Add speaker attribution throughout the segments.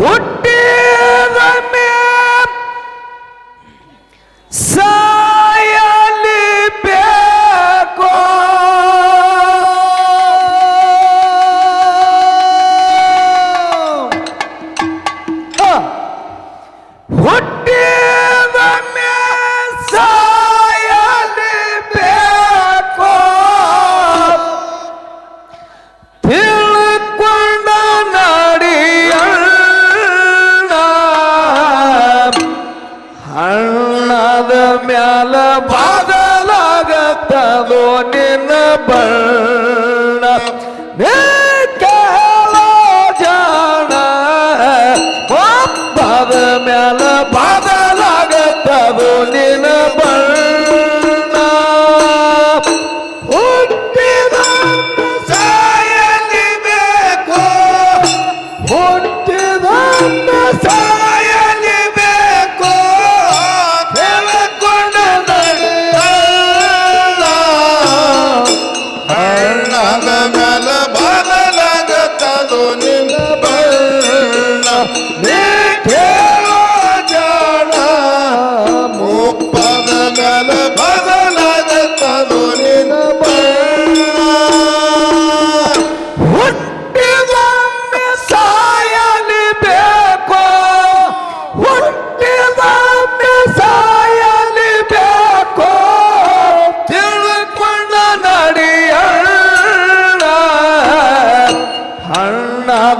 Speaker 1: ಹುಟ್ಟಿದ ಮ್ಯಾಲ ಬಾದಲಾಗತ್ತದೋ ನಿನ್ನ ಬಣ್ಣ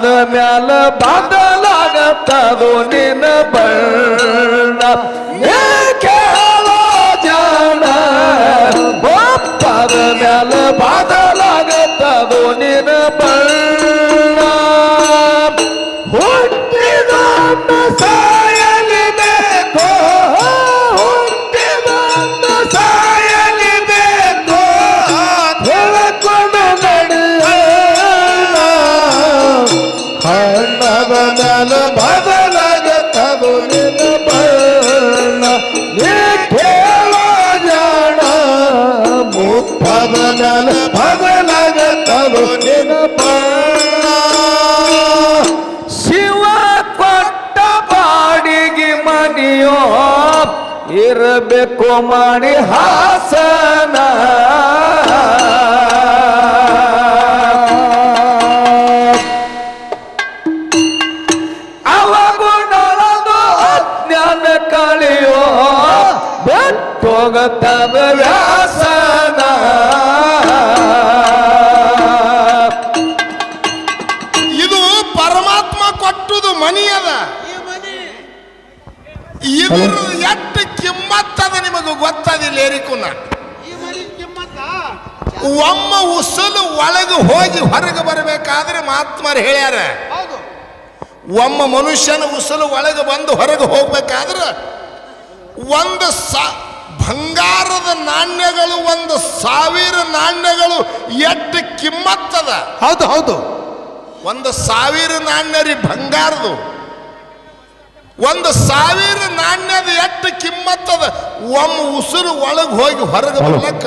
Speaker 2: ಹಣ್ಣದ ಮ್ಯಾಲ ಬದಲಾಗತ್ತದು ನಿನ್ನ ಬಣ್ಣ.
Speaker 1: ಹಣ್ಣದ ಮ್ಯಾಲ ಬದಲಾಗತ್ತದು ನಿನ್ನ ಬಣ್ಣ. ನೀ ಕೇಳೋ ಜಾಣ ಮ್ಯಾಲ ಬದಲಾಗತ್ತದು ಬಣ್ಣ. ಶಿವ ಕೊಟ್ಟ ಬಾಡಿಗೆ ಮನೆಯೋ, ಇರಬೇಕು ಮಾಡಿ ಹಾಸನ. ಬೆಟ್ಟೋಗತ್ತದ ವ್ಯಾಸನ
Speaker 2: ಇದು ಪರಮಾತ್ಮ ಕೊಟ್ಟುದು ಮನಿ ಅದ ಇದ್ರ ಎಷ್ಟು ಕಿಮ್ಮತ್ತದ ನಿಮಗೆ ಗೊತ್ತದಿಲ್ಲ ಏರಿಕುನ. ಒಮ್ಮ ಉಸಲು ಒಳಗೆ ಹೋಗಿ ಹೊರಗೆ ಬರಬೇಕಾದ್ರೆ ಮಹಾತ್ಮರು ಹೇಳ್ಯಾರ. ಒಮ್ಮ ಮನುಷ್ಯನ ಉಸಲು ಒಳಗೆ ಬಂದು ಹೊರಗೆ ಹೋಗ್ಬೇಕಾದ್ರೆ ಒಂದು ಸಾ ಬಂಗಾರದ ನಾಣ್ಯಗಳು ಒಂದು ಸಾವಿರ ನಾಣ್ಯಗಳು ಎಷ್ಟು ಕಿಮ್ಮತ್ತದ?
Speaker 3: ಹೌದು ಹೌದು.
Speaker 2: ಒಂದು ಸಾವಿರ ನಾಣ್ಯ ರೀ ಬಂಗಾರದು. ಒಂದು ಸಾವಿರ ನಾಣ್ಯದ ಎಷ್ಟು ಕಿಮ್ಮತ್ತದ? ಒಮ್ಮ ಉಸಿರು ಒಳಗೆ ಹೋಗಿ ಹೊರಗೆ ಬರ್ಲಕ್ಕ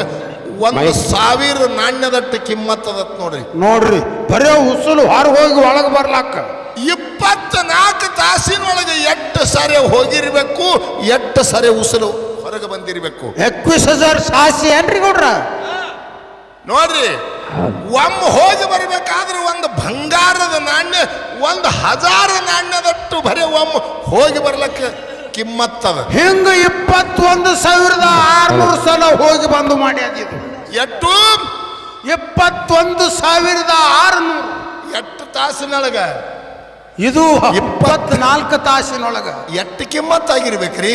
Speaker 2: ಒಂದು ಸಾವಿರ ನಾಣ್ಯದಟ್ಟು ಕಿಮ್ಮತ್ತದ ನೋಡ್ರಿ.
Speaker 3: ನೋಡ್ರಿ ಬರೇ ಉಸಿರು ಹೊರಗೆ ಹೋಗಿ ಒಳಗೆ ಬರ್ಲಾಕ.
Speaker 2: ಇಪ್ಪತ್ನಾಲ್ಕು ತಾಸಿನೊಳಗೆ ಎಷ್ಟು ಸರಿ ಹೋಗಿರ್ಬೇಕು ಎಷ್ಟು ಸರಿ ಉಸಿರು ಹೊರಗೆ ಬಂದಿರಬೇಕು.
Speaker 3: ಎಕ್ವಿಸ್ ಹಜಾರ್ ಸಾಸಿ ಏನ್ರಿ ಗೌಡ್ರ?
Speaker 2: ನೋಡ್ರಿ ಒಮ್ಮ ಹೋಗಿ ಬರಬೇಕಾದ್ರೆ ಒಂದು ಬಂಗಾರದ ನಾಣ್ಯ ಒಂದು ಹಜಾರ ನಾಣ್ಯದಟ್ಟು ಬರೀ ಒಮ್ಮ ಹೋಗಿ ಬರ್ಲಕ್ಕೆ ಕಿಮ್ಮತ್ತದ.
Speaker 3: ಹಿಂಗ ಇಪ್ಪತ್ತೊಂದು ಸಾವಿರದ ಆರ್ನೂರು ಸಲ ಹೋಗಿ ಬಂದು ಮಾಡ್ಯಾದ ಇದು.
Speaker 2: ಎಷ್ಟು
Speaker 3: ಇಪ್ಪತ್ತೊಂದು ಸಾವಿರದ ಆರುನೂರು.
Speaker 2: ಎಷ್ಟು ತಾಸಿನೊಳಗ?
Speaker 3: ಇದು ಇಪ್ಪತ್ನಾಲ್ಕು ತಾಸಿನೊಳಗ.
Speaker 2: ಎಷ್ಟು ಕಿಮ್ಮತ್ತಾಗಿರ್ಬೇಕ್ರಿ?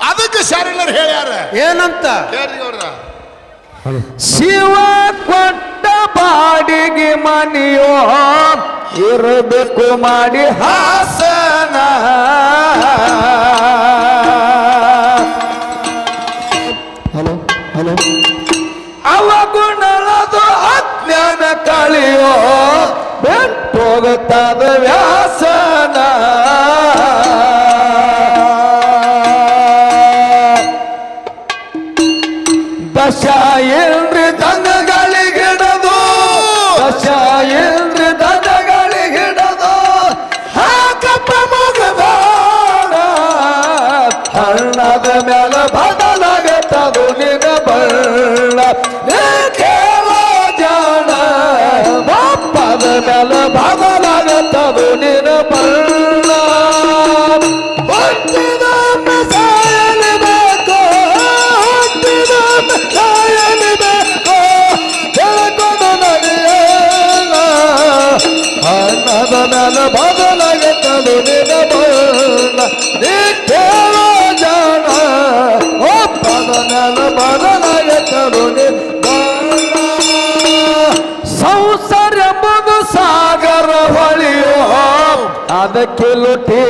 Speaker 2: ಅದಕ್ಕೆ ಶರಣರು ಹೇಳ್ಯಾರ.
Speaker 3: ಏನಂತ?
Speaker 2: ಹೇಳ್ರಿ ಅವ್ರ
Speaker 1: ಶಿವ ಕೊಟ್ಟ ಬಾಡಿಗೆ ಮನಿಯೋ? ಇರಬೇಕು ಮಾಡಿ ಹಾಸನ. Hello hello. ಅವಗುಣಳದು ಅಜ್ಞಾನ ಕಳಿಯೋ? ಬೆಟ್ಟೋಗುತ್ತದ ವ್ಯಾಸನ ಅನ್ನದ ಮ್ಯಾಲ ಬದಲಾಗತ್ತದು ನಿನ್ನ ಬಣ್ಣ ನೀ ಕೇಳೋ ಜಾಣ ಮ್ಯಾಲ ಬದಲಾಗತ್ತದು ನಿನ್ನ ಬಣ್ಣ ಸಂಸಾರ ಮಗು ಸಾಗರ ಹೊಳೆಯೋ ಅದಕ್ಕೆ ಲುಟಿ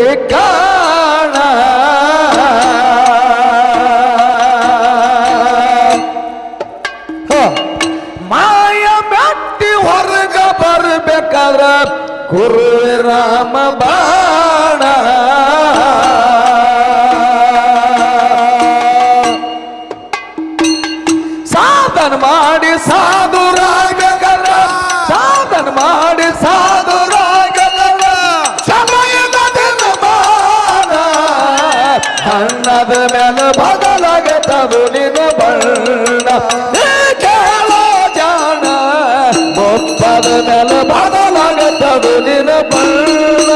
Speaker 1: ಮೇಲೆ ಬದಲಾಗತ್ತದು ನಿನ್ನ ಬಣ್ಣ. ಕೇಳ ಜಾಣ ಒಪ್ಪದ ಮೇಲೆ ಬದಲಾಗತ್ತದು ನಿನ್ನ ಬಣ್ಣ.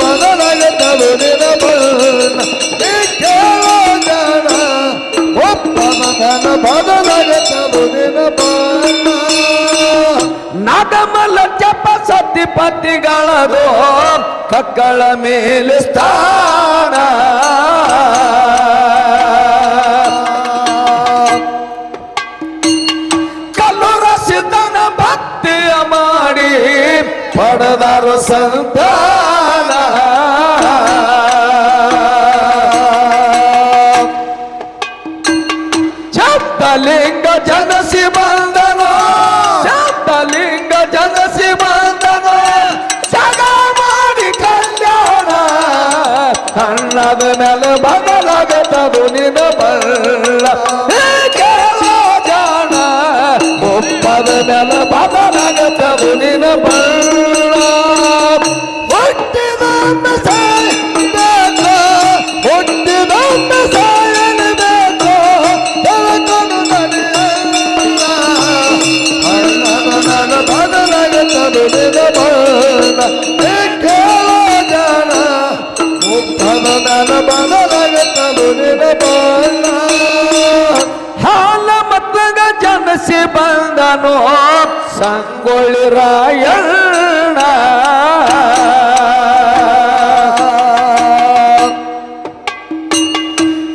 Speaker 1: ಬದಲಾಗತ್ತದು ನಿನ್ನ ಬಣ್ಣ. ಕೇಳೋ ಜಾಣ ಒಪ್ಪದ ಬದಲಾಗತ್ತದು ನಗಮಲ ಜಪ ಸತಿಪತಿಗಳದು ಕಕ್ಕಳ ಮೇಲೆ ಸ್ಥಾನ. ಕಲ್ಲುರ ಸಿದ್ಧನ ಭಕ್ತಿಯ ಮಾಡಿ ಪಡೆದರು ಸಂತಾನ ಶಬ್ದಲಿಂಗ ಜನಸಿ ಬಂದನು ಶಬ್ದಲಿಂಗ ಜನಸಿ ಬಂದನು ಸಗ ಮಾಡಿ ಕಲ್ಯಾಣ. ಕಣ್ಣದ ಮೇಲೆ ಜನಸಿ ಬಂದನು ಸಂಗೊಳ್ಳಿ ರಾಯಣ್ಣ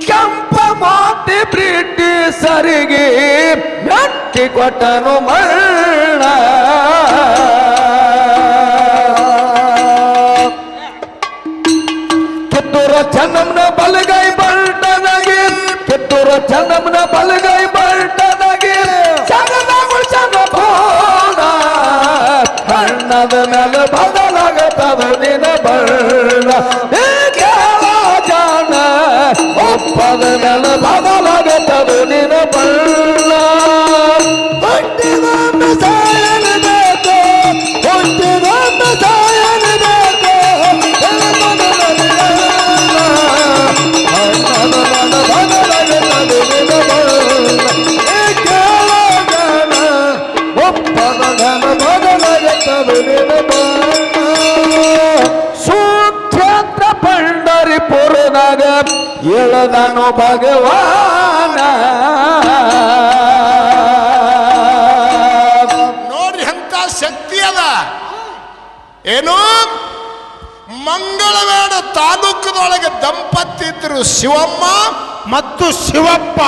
Speaker 1: ಕೆಂಪ ಮಾತಿ ಬ್ರಿಟಿಷರಿಗೆ ಮೆಟ್ಟಿ ಕೊಟ್ಟನು ಮರಣ ಎಳದನು ಭಗವಾನ.
Speaker 2: ನೋಡ್ರಿ ಅಂತ ಶಕ್ತಿ ಅದ. ಏನು? ಮಂಗಳವೇಡ ತಾಲೂಕದೊಳಗೆ ದಂಪತಿ ಇದ್ರು ಶಿವಮ್ಮ
Speaker 3: ಮತ್ತು ಶಿವಪ್ಪ.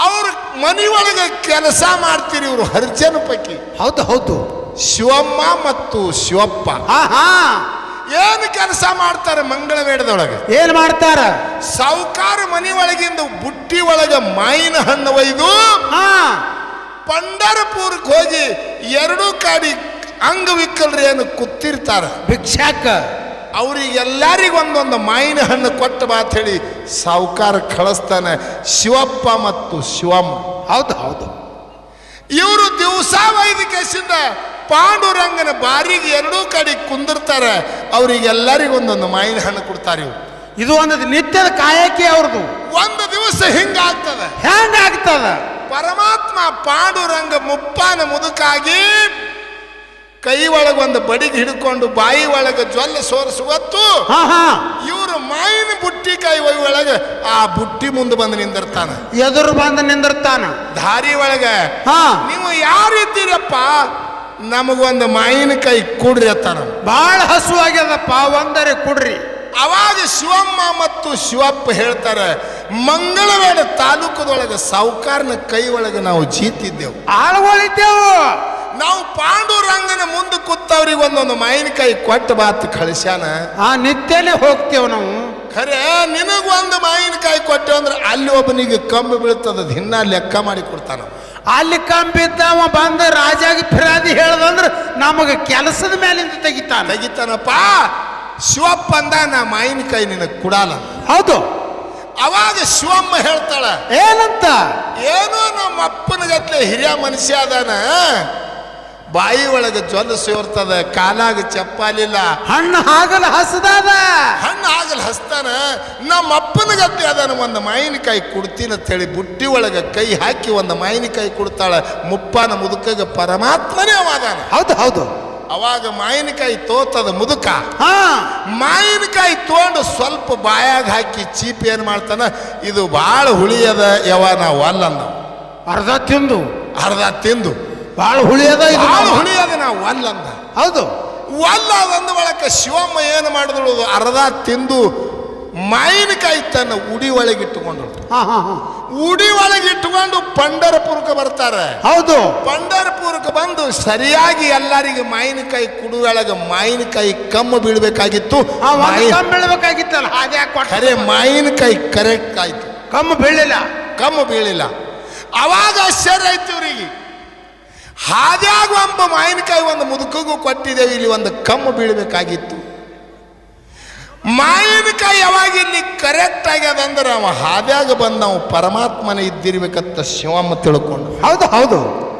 Speaker 2: ಅವ್ರ ಮನೆಯೊಳಗೆ ಕೆಲಸ ಮಾಡ್ತೀರಿ ಇವರು ಹರ್ಜನ ಪೈಕಿ.
Speaker 3: ಹೌದು ಹೌದು.
Speaker 2: ಶಿವಮ್ಮ ಮತ್ತು ಶಿವಪ್ಪ.
Speaker 3: ಹಾ ಹಾ.
Speaker 2: ಏನು ಕೆಲಸ ಮಾಡ್ತಾರೆ ಮಂಗಳ ವೇಡದೊಳಗೆ
Speaker 3: ಏನ್ ಮಾಡ್ತಾರ?
Speaker 2: ಸಾವುಕಾರ ಮನಿ ಒಳಗಿಂದ ಬುಟ್ಟಿ ಒಳಗೆ ಮಾಯಿನ ಹಣ್ಣು ಒಯ್ದು
Speaker 3: ಹಾ.
Speaker 2: ಪಂಡರಪುರಕ್ಕೆ ಹೋಗಿ ಎರಡೂ ಕಾಡಿ ಅಂಗವಿಕಲರು ಏನು ಕೂತಿರ್ತಾರ.
Speaker 3: ಭಿಕ್ಷಾಕ.
Speaker 2: ಅವ್ರಿಗೆಲ್ಲರಿಗೂ ಒಂದೊಂದು ಮಾಯಿನ ಹಣ್ಣು ಕೊಟ್ಟ ಮಾತು ಹೇಳಿ ಸಾವುಕಾರ ಕಳಿಸ್ತಾನೆ. ಶಿವಪ್ಪ ಮತ್ತು ಶಿವಮ್ಮ.
Speaker 3: ಹೌದು ಹೌದು.
Speaker 2: ಇವರು ದಿವಸ ವೈದ್ಯಕೇಶಿಂದ ಪಾಂಡುರಂಗನ ಬಾರಿಗೆ ಎರಡೂ ಕಡೆ ಕುಂದಿರ್ತಾರೆ. ಅವರಿಗೆಲ್ಲರಿಗೂ ಒಂದೊಂದು ಮಾವಿನ ಹಣ್ಣು ಕೊಡ್ತಾರೆ ಇವ್ರು.
Speaker 3: ಇದು ಒಂದು ನಿತ್ಯದ ಕಾಯಕಿ ಅವ್ರದ್ದು.
Speaker 2: ಒಂದು ದಿವಸ ಹಿಂಗಾಗ್ತದೆ.
Speaker 3: ಹೆಂಗಾಗ್ತದ
Speaker 2: ಪರಮಾತ್ಮ ಪಾಂಡುರಂಗ ಮುಪ್ಪಾನ ಮುದುಕಾಗಿ ಕೈ ಒಳಗೆ ಒಂದು ಬಡಿಗೆ ಹಿಡ್ಕೊಂಡು ಬಾಯಿ ಒಳಗೆ ಜ್ವಲ್ಲ ಸೋರಿಸುವತ್ತು ಇವರು ಮಾಯಿನ ಬುಟ್ಟಿ ಕೈ ಒಳಗೆ ಆ ಬುಟ್ಟಿ ಮುಂದೆ ಬಂದು ನಿಂದಿರ್ತಾನ.
Speaker 3: ಎದುರು ಬಂದು ನಿಂದಿರ್ತಾನ.
Speaker 2: ದಾರಿ ಒಳಗೆ.
Speaker 3: ಹಾ.
Speaker 2: ನೀವು ಯಾರಿದ್ದೀರಪ್ಪ? ನಮಗೊಂದು ಮಾವಿನಕಾಯಿ ಕುಡ್ರಿ ಅತ್ತಾರ
Speaker 3: ಬಹಳ ಹಸುವಾಗ್ಯದಪ್ಪ ಒಂದರೆ ಕುಡ್ರಿ.
Speaker 2: ಅವಾಗ ಶಿವಮ್ಮ ಮತ್ತು ಶಿವಪ್ಪ ಹೇಳ್ತಾರೆ ಮಂಗಳವಾರ ತಾಲೂಕದೊಳಗೆ ಸಾವುಕಾರನ ಕೈ ಒಳಗೆ ನಾವು ಜೀತಿದ್ದೆವು.
Speaker 3: ಆಳ್ವಳಿದ್ದೆವು
Speaker 2: ನಾವು ಪಾಂಡುರಂಗನ ಮುಂದೆ ಕೂತವ್ರಿಗೆ ಒಂದೊಂದು ಮಾವಿನಕಾಯಿ ಕೊಟ್ಟು ಬಾತ್ ಕಳಿಸ್ಯಾನ.
Speaker 3: ಆ ನಿತ್ಯನೇ ಹೋಗ್ತೇವೆ ನಾವು.
Speaker 2: ಖರೆ ನಿನಗೊಂದು ಮಾವಿನಕಾಯಿ ಕೊಟ್ಟೆ ಅಂದ್ರೆ ಅಲ್ಲಿ ಒಬ್ಬನಿಗೆ ಕಂಬಿ ಬೀಳ್ತದ ದಿನ ಲೆಕ್ಕ ಮಾಡಿ ಕೊಡ್ತಾನ
Speaker 3: ಅಲ್ಲಿ ಕಂಬಿದ್ದವ ಬಂದು ರಾಜಾಗಿ ಫಿರಾದಿ ಹೇಳ್ದಂದ್ರೆ ನಮಗೆ ಕೆಲಸದ ಮೇಲಿಂದ ತೆಗಿತಾನ.
Speaker 2: ತೆಗಿತಾನಪ್ಪ. ಶಿವಪ್ಪ ಅಂದ ನಾ ಕೈ ನಿನಗೆ ಕೊಡಲ್ಲ.
Speaker 3: ಹೌದು.
Speaker 2: ಅವಾಗ ಶಿವಮ್ಮ ಹೇಳ್ತಾಳ
Speaker 3: ಏನಂತ?
Speaker 2: ಏನೋ ನಮ್ಮ ಅಪ್ಪನ ಗತ್ಲೆ ಹಿರಿಯ ಮನುಷ್ಯ ಅದಾನ. ಬಾಯಿ ಒಳಗೆ ಜ್ವಲ ಸೇರ್ತದ ಕಾಲಾಗ ಚಪ್ಪಾಲಿಲ್ಲ.
Speaker 3: ಹಣ್ಣು ಹಾಗಲ ಹಸದಾದ.
Speaker 2: ಹಣ್ಣು ಆಗಲ್ ಹಸ್ತಾನ. ನಮ್ಮ ಅಪ್ಪನ ಗತ್ಲೆ ಅದಾನ ಒಂದು ಮಾವಿನಕಾಯಿ ಕೊಡ್ತೀನಿ ಅಂತ ಹೇಳಿ ಬುಟ್ಟಿ ಒಳಗೆ ಕೈ ಹಾಕಿ ಒಂದು ಮಾವಿನಕಾಯಿ ಕೊಡ್ತಾಳೆ ಮುಪ್ಪನ ಮುದುಕಗೆ ಪರಮಾತ್ಮನೇ ಅವಾದಾನ
Speaker 3: ಹೌದು ಹೌದು.
Speaker 2: ಅವಾಗ ಮಾವಿನಕಾಯಿ ತೋತದ ಮುದುಕ.
Speaker 3: ಹಾ.
Speaker 2: ಮಾವಿನಕಾಯಿ ತೊಗೊಂಡು ಸ್ವಲ್ಪ ಬಾಯಾಗ ಹಾಕಿ ಚೀಪಿ ಏನು ಮಾಡ್ತಾನೆ ಇದು ಭಾಳ ಹುಳಿಯದ ಯಾವ ನಾವು ಅಲ್ಲ ಅಂದ
Speaker 3: ಅರ್ಧ ತಿಂದು.
Speaker 2: ಅರ್ಧ ತಿಂದು.
Speaker 3: ಭಾಳ ಹುಳಿಯದ
Speaker 2: ಭಾಳ ಹುಳಿಯದ ನಾವು ಅಲ್ಲಂದ.
Speaker 3: ಹೌದು.
Speaker 2: ಒಲ್ಲ ಅಂದ ಬಳಕ ಶಿವಮ್ಮ ಏನು ಮಾಡಿದಳು ಅರ್ಧ ತಿಂದು ಮಾವಿನಕಾಯಿ ತನ್ನ ಉಡಿ ಒಳಗೆ
Speaker 3: ಇಟ್ಟುಕೊಂಡು
Speaker 2: ಉಡಿ ಒಳಗೆ ಇಟ್ಟುಕೊಂಡು ಪಂಡರಪುರಕ್ಕೆ ಬರ್ತಾರೆ.
Speaker 3: ಹೌದು.
Speaker 2: ಪಂಡರಪುರಕ್ಕೆ ಬಂದು ಸರಿಯಾಗಿ ಎಲ್ಲರಿಗೆ ಮಾವಿನಕಾಯಿ ಕುಡುವೊಳಗೆ ಮಾವಿನಕಾಯಿ ಕಮ್ಮು ಬೀಳ್ಬೇಕಾಗಿತ್ತು.
Speaker 3: ಬೀಳ್ಬೇಕಾಗಿತ್ತಲ್ಲ
Speaker 2: ಖರೆ ಮಾವಿನಕಾಯಿ ಕರೆಕ್ಟ್ ಆಯ್ತು.
Speaker 3: ಕಮ್ಮು ಬೀಳಿಲ್ಲ.
Speaker 2: ಕಮ್ಮು ಬೀಳಿಲ್ಲ. ಅವಾಗ ಆಶ್ಚರ್ಯ ಆಯ್ತು ಇವರಿಗೆ. ಹಾದ್ಯಾಗ ಒಬ್ಬ ಮಾವಿನಕಾಯಿ ಒಂದು ಮುದುಕಗೂ ಕೊಟ್ಟಿದ್ದೇವೆ ಇಲ್ಲಿ ಒಂದು ಕಮ್ಮು ಬೀಳಬೇಕಾಗಿತ್ತು. ಮಾವಿನಕಾಯಿ ಯಾವಾಗ ಇಲ್ಲಿ ಕರೆಕ್ಟ್ ಆಗ್ಯದ ಅಂದ್ರೆ ಅವ ಹಾದ್ಯಾಗ ಬಂದು ನಾವು ಪರಮಾತ್ಮನ ಇದ್ದಿರ್ಬೇಕಂತ ಶಿವಮ್ಮ ತಿಳ್ಕೊಂಡು.
Speaker 3: ಹೌದು ಹೌದು.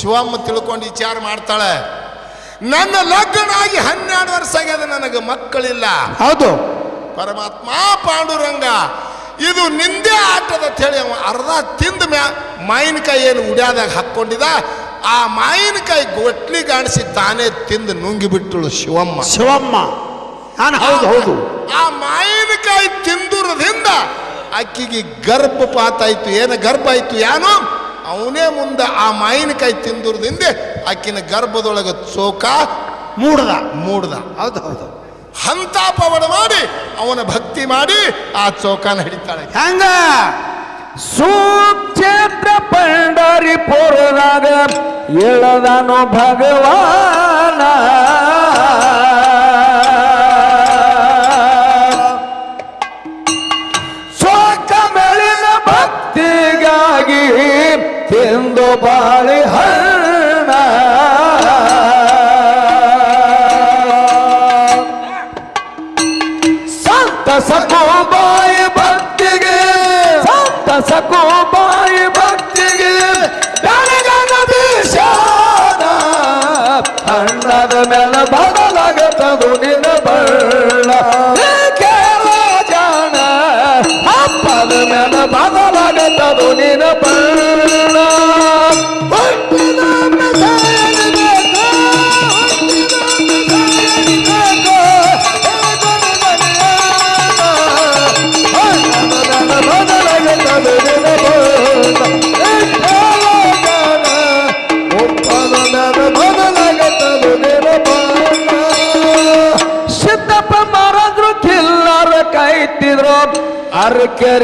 Speaker 2: ಶಿವಮ್ಮ ತಿಳ್ಕೊಂಡು ವಿಚಾರ ಮಾಡ್ತಾಳೆ. ನನ್ನ ಲಗ್ನ ಆಗಿ ಹನ್ನೆರಡು ವರ್ಷ ಆಗ್ಯದ ನನಗೆ ಮಕ್ಕಳಿಲ್ಲ.
Speaker 3: ಹೌದು.
Speaker 2: ಪರಮಾತ್ಮ ಪಾಂಡುರಂಗ ಇದು ನಿಂದೇ ಆಟದ ಹೇಳಿ ಅವ ಅರ್ಧ ತಿಂದ ಮ್ಯಾ ಮಾವಿನಕಾಯಿ ಏನು ಉಡ್ಯಾದಾಗ ಹಾಕ್ಕೊಂಡಿದ. ಆ ಮಾವಿನಕಾಯಿ ಗೊಟ್ಲಿ ಕಾಣಿಸಿ ತಾನೇ ತಿಂದು ನುಂಗಿಬಿಟ್ಟಳು ಶಿವಮ್ಮ.
Speaker 3: ಶಿವಮ್ಮ. ನಾನು ಹೌದು ಹೌದು.
Speaker 2: ಆ ಮಾವಿನಕಾಯಿ ತಿಂದುರದಿಂದ ಅಕ್ಕಿಗೆ ಗರ್ಭಪಾತ ಆಯ್ತು ಏನು ಗರ್ಭ ಆಯ್ತು ಏನೋ ಅವನೇ ಮುಂದೆ ಆ ಮಾವಿನಕಾಯಿ ತಿಂದುರದಿಂದ ಅಕ್ಕಿನ ಗರ್ಭದೊಳಗೆ ಚೋಕ
Speaker 3: ಮೂಡ್ದ.
Speaker 2: ಮೂಡ್ದ.
Speaker 3: ಹೌದು ಹೌದು.
Speaker 2: ಹಂತಾಪವನ ಮಾಡಿ ಅವನ ಭಕ್ತಿ ಮಾಡಿ ಆ ಚೌಕಾನ ಹಿಡಿತಾಳೆ.
Speaker 3: ಹೆಂಗ?
Speaker 1: ಸುಕ್ಷೇತ್ರ ಪಂಡರಿಪುರದಾಗ ಎಳದನು ಭಗವಾನ. ಭಕ್ತಿಗಾಗಿ ತಿಂದು ಬಾಳಿ ಹಣ ಸಂತ ಸಕೋಬಾಯಿ ಭಕ್ತಿಗೆ ಸಂತ ಸಕೋಬಾಯಿ ಭಕ್ತಿಗೆ, ಬೆಳಗನ ಬೀಸಾದ ಅಣ್ಣದ ಮೇಲೆ ಬದಲಾಗತದು ನಿನ್ನ ಬಣ್ಣ. ಕೇಳ ಜಾಣ ಅಪ್ಪದ ಮೇಲೆ ಬದಲಾಗತದು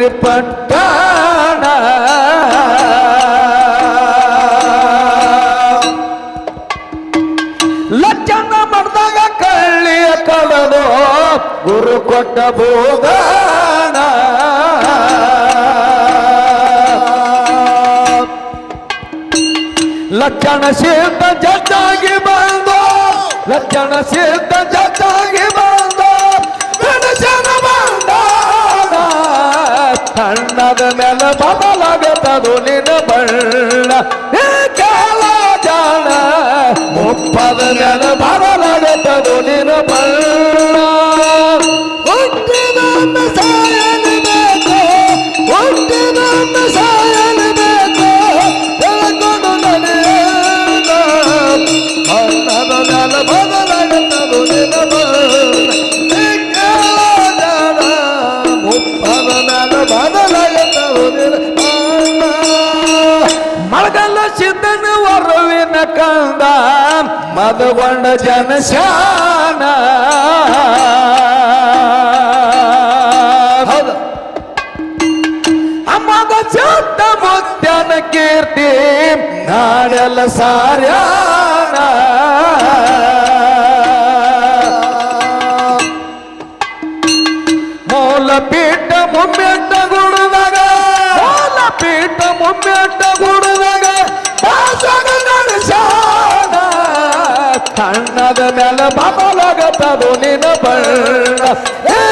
Speaker 1: ಪಟ್ಟಣ. ಲಚ್ಚನ ಮಾಡಿದಾಗ ಕಳ್ಳಿಯ ಕಳೆದು ಗುರು ಕೊಟ್ಟ ಬೋಧನ. ಲಕ್ಷಣ ಸಿದ್ಧ ಜಡ್ಡಾಗಿ ಬಂದು ಲಕ್ಷಣ ಸಿದ್ಧ ಜಡ್ಡಾಗಿ ಬಣ್ಣದ ಮೇಲ ಬದಲಾಗತದು ನಿನ್ನ ಬಣ್ಣ. ಕಾಲ ಜಾಣ ಮುಪ್ಪದ ಮೇಲ ಬದಲಾಗತದು ನಿನ್ನ ಬಣ್ಣ. ಹುಟ್ಟಿದ ಪಾಲ್ಗೊಂಡ ಜನಶಾನ. ಹೌದು. ಅಮ್ಮಗ ಚಂದ ಮುದ್ದನ ಕೀರ್ತಿ ನಾಡೆಲ್ಲ ಸಾರ್ಯಾನ. ಬಣ್ಣ.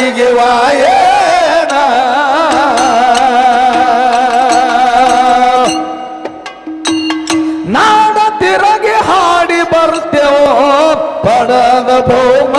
Speaker 1: ಕಣ್ಣಿಗೆ ವಾಯೇನ? ನಾಡ ತಿರಗಿ ಹಾಡಿ ಬರ್ತೇವೋ ಪಡದ ಭೌಮ